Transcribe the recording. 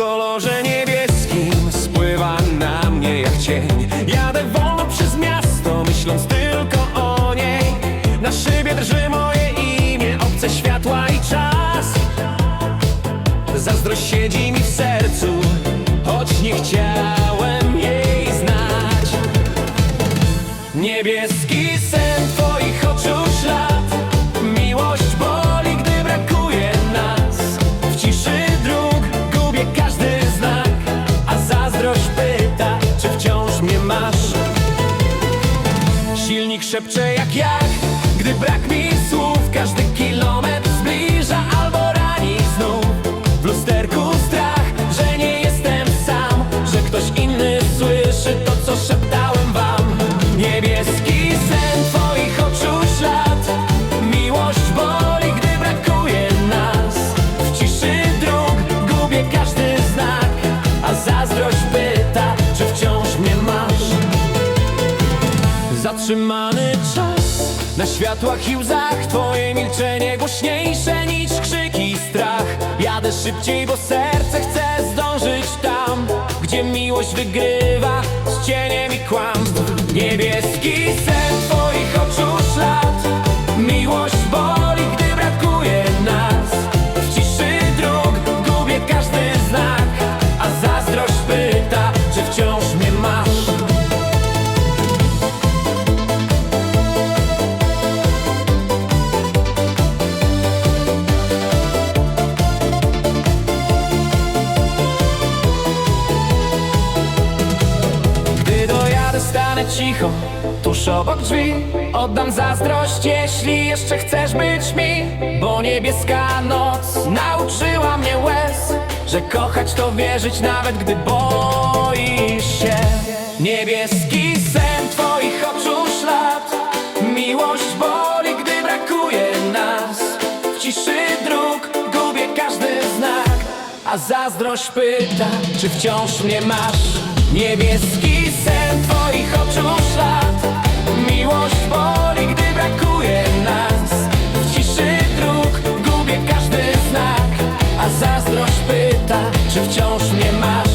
kolorze niebieskim spływa na mnie jak cień. Jadę wolno przez miasto, myśląc tylko o niej. Na szybie drży moje imię, obce światła i czas. Zazdrość siedzi mi w sercu, choć nie chciałem jej znać. Niebieski Silnik szepcze jak jak, gdy brak mi słów Każdy kilometr zbliża albo rani znów. W lusterku strach, że nie jestem sam. Że ktoś inny słyszy to, co szeptałem wam. Niebieski Zatrzymany czas. Na światłach i łzach Twoje milczenie głośniejsze niż krzyki i strach. Jadę szybciej, bo serce chce zdążyć tam Gdzie miłość wygrywa z cieniem i kłamstw Niebieski sen stanę cicho Tuż obok drzwi. Oddam zazdrość, jeśli jeszcze chcesz być mi. Bo niebieska noc nauczyła mnie łez Że kochać to wierzyć nawet gdy boisz się. Niebieski sen twoich oczu ślad. Miłość boli, gdy brakuje nas. W ciszy dróg gubię każdy znak. A zazdrość pyta, czy wciąż mnie masz Niebieski sen twoich oczu szlak. Miłość boli, gdy brakuje nas. W ciszy dróg gubię każdy znak. A zazdrość pyta, czy wciąż mnie masz